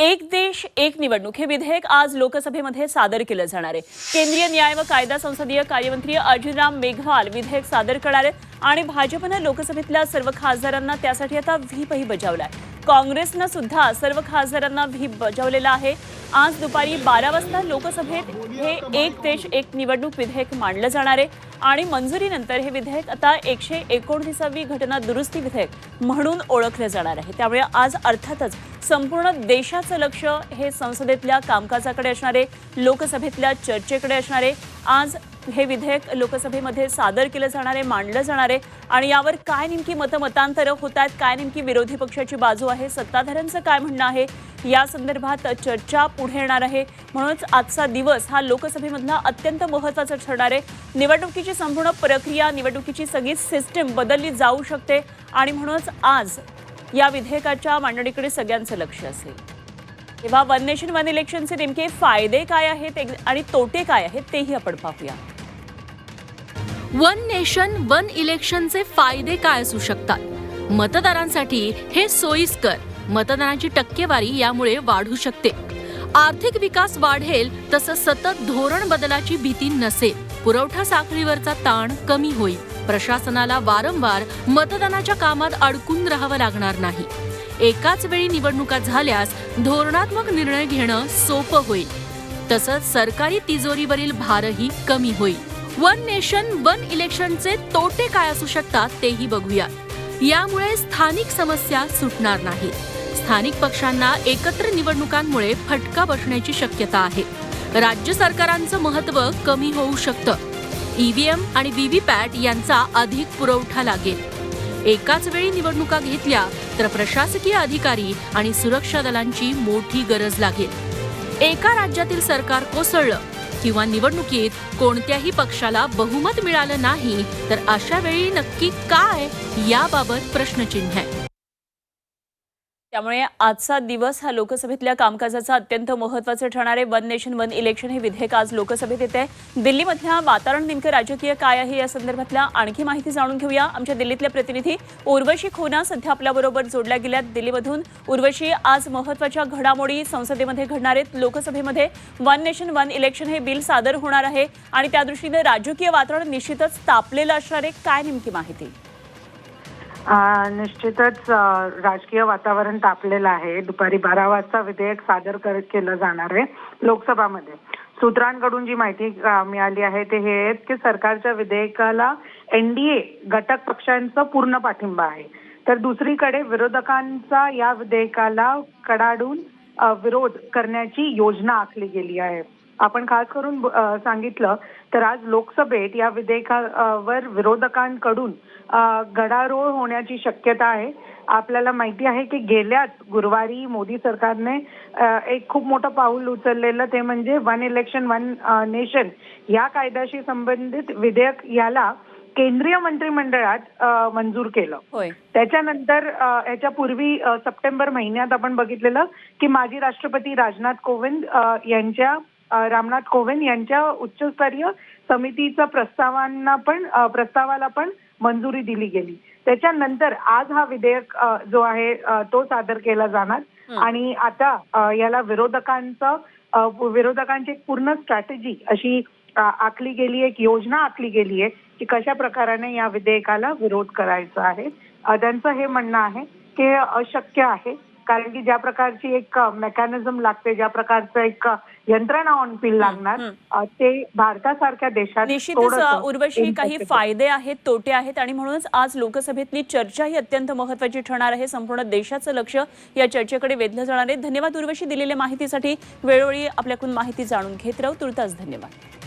एक देश एक निवडणूक. हे विधेयक आज लोकसभेमध्ये सादर केलं जाणार आहे. केंद्रीय न्याय व कायदा संसदीय कार्यमंत्री अर्जुनराम मेघवाल विधेयक सादर करणार आहेत आणि भाजपनं लोकसभेतल्या सर्व खासदारांना त्यासाठी आता व्हीपही बजावलाय. काँग्रेसनं सुद्धा सर्व खासदारांना व्हीप बजावलेला आहे. आज दुपारी बारा वाजता लोकसभेत हे एक देश एक निवडणूक विधेयक मांडलं जाणार आहे. आणि मंजुरीनंतर हे विधेयक आता एकशे एकोणतीसावी घटना दुरुस्ती विधेयक म्हणून ओळखलं जाणार आहे. त्यामुळे आज अर्थातच संपूर्ण देशाचं लक्ष हे संसदेतल्या कामकाजाकडे असणारे लोकसभेतल्या चर्चेकडे असणारे आज हे विधेयक लोकसभेमध्ये सादर केलं जाणार आहे मांडलं जाणार आहे. आणि यावर काय नेमकी मतमतांतरं होत आहेत काय नेमकी विरोधी पक्षाची बाजू आहे सत्ताधाऱ्यांचं काय म्हणणं आहे या संदर्भात चर्चा पुढे येणार आहे. म्हणूनच आजचा दिवस हा लोकसभेमधला अत्यंत महत्त्वाचा ठरणार आहे. निवडणुकीची संपूर्ण प्रक्रिया निवडणुकीची सगळी सिस्टीम बदलली जाऊ शकते. आणि म्हणूनच आज या विधेयकाच्या मांडणीकडे सगळ्यांचं लक्ष असेल. तेव्हा वन नेशन वन इलेक्शनचे नेमके फायदे काय आहेत आणि तोटे काय आहेत तेही आपण पाहूया. वन नेशन वन इलेक्शनचे फायदे काय असू शकतात? मतदारांसाठी हे सोयीस्कर. मतदानाची टक्केवारी यामुळे वाढू शकते. आर्थिक विकास वाढेल तसं सतत धोरण बदलाची भीती नसेल पुरवठा साखळीवरचा ताण कमी होईल. प्रशासनाला वारंवार मतदानाच्या कामात अडकून राहावं लागणार नाही. एकाच वेळी निवडणुका झाल्यास धोरणात्मक निर्णय घेणं सोपं होईल. तसंच सरकारी तिजोरीवरील भारही कमी होईल. वन नेशन वन इलेक्शनचे तोटे काय असू शकतात तेही बघूया. यामुळे स्थानिक समस्या सुटणार नाहीत. स्थानिक पक्षांना एकत्र निवडणुकांमुळे फटका बसण्याची शक्यता आहे. राज्य सरकारांचं महत्त्व कमी होऊ शकतं. ईव्हीएम आणि व्हीव्हीपॅट यांचा अधिक पुरवठा लागेल. एकाच वेळी निवडणुका घेतल्या तर प्रशासकीय अधिकारी आणि सुरक्षा दलांची मोठी गरज लागेल. एका राज्यातील सरकार कोसळलं किंवा निवडणुकीत कोणत्याही पक्षाला बहुमत मिळालं नाही तर अशा वेळी नक्की काय याबाबत प्रश्नचिन्ह आहे. त्यामुळे आजचा दिवस हा लोकसभेतल्या कामकाजाचा अत्यंत महत्त्वाचं ठरणार आहे. वन नेशन वन इलेक्शन हे विधेयक आज लोकसभेत येत आहे दिल्लीमधल्या वातावरण नेमकं राजकीय काय आहे या संदर्भातल्या आणखी माहिती जाणून घेऊया. आमच्या दिल्लीतल्या प्रतिनिधी उर्वशी खोना सध्या आपल्याबरोबर जोडल्या गेल्यात. दिल्लीमधून उर्वशी आज महत्त्वाच्या घडामोडी संसदेमध्ये घडणार आहेत. लोकसभेमध्ये वन नेशन वन इलेक्शन हे बिल सादर होणार आहे आणि त्या दृष्टीनं राजकीय वातावरण निश्चितच तापलेलं असणार आहे. काय नेमकी माहिती? निश्चितच राजकीय वातावरण तापलेलं आहे. दुपारी बारा वाजता विधेयक सादर कर केलं जाणार आहे लोकसभामध्ये. सूत्रांकडून जी माहिती मिळाली आहे ते हे आहेत की सरकारच्या विधेयकाला एनडीए घटक पक्षांचा पूर्ण पाठिंबा आहे. तर दुसरीकडे विरोधकांचा या विधेयकाला कडाडून विरोध करण्याची योजना आखली गेली आहे. आपण खास करून सांगितलं तर आज लोकसभेत या विधेयकावर विरोधकांकडून अ, गदारोळ होण्याची शक्यता आहे. आपल्याला माहिती आहे की गेल्याच गुरुवारी मोदी सरकारने एक खूप मोठं पाऊल उचललेलं ते म्हणजे वन इलेक्शन वन नेशन या कायद्याशी संबंधित विधेयक याला केंद्रीय मंत्रिमंडळात मंजूर केलं. त्याच्यानंतर अ, याच्यापूर्वी अ, सप्टेंबर महिन्यात आपण बघितलेलं की माजी राष्ट्रपती राजनाथ कोविंद यांच्या रामनाथ कोविंद यांच्या उच्चस्तरीय समितीचा प्रस्तावांना पण प्रस्तावाला पण मंजुरी दिली गेली. त्याच्यानंतर आज हा विधेयक जो आहे तो सादर केला जाणार. आणि आता याला विरोधकांचं विरोधकांची एक पूर्ण स्ट्रॅटेजी अशी आखली गेली एक योजना आखली गेली आहे की कशा प्रकाराने या विधेयकाला विरोध करायचा आहे. त्यांचं हे म्हणणं आहे की हे अशक्य आहे. कारण की ज्या प्रकारची एक मेकॅनिझम लागते ज्या प्रकारचं एक यंत्रणा ऑन पिल लागणार ते भारतासारख्या देशात निश्चितच उर्वशी काही. फायदे आहेत तोटे आहेत आणि म्हणूनच आज लोकसभेतली चर्चा ही अत्यंत महत्वाची ठरणार आहे. संपूर्ण देशाचं लक्ष या चर्चेकडे वेधलं जाणार आहे. धन्यवाद उर्वशी दिलेल्या माहितीसाठी. वेळोवेळी आपल्याकडून माहिती जाणून घेत राहू. तुर्तास धन्यवाद.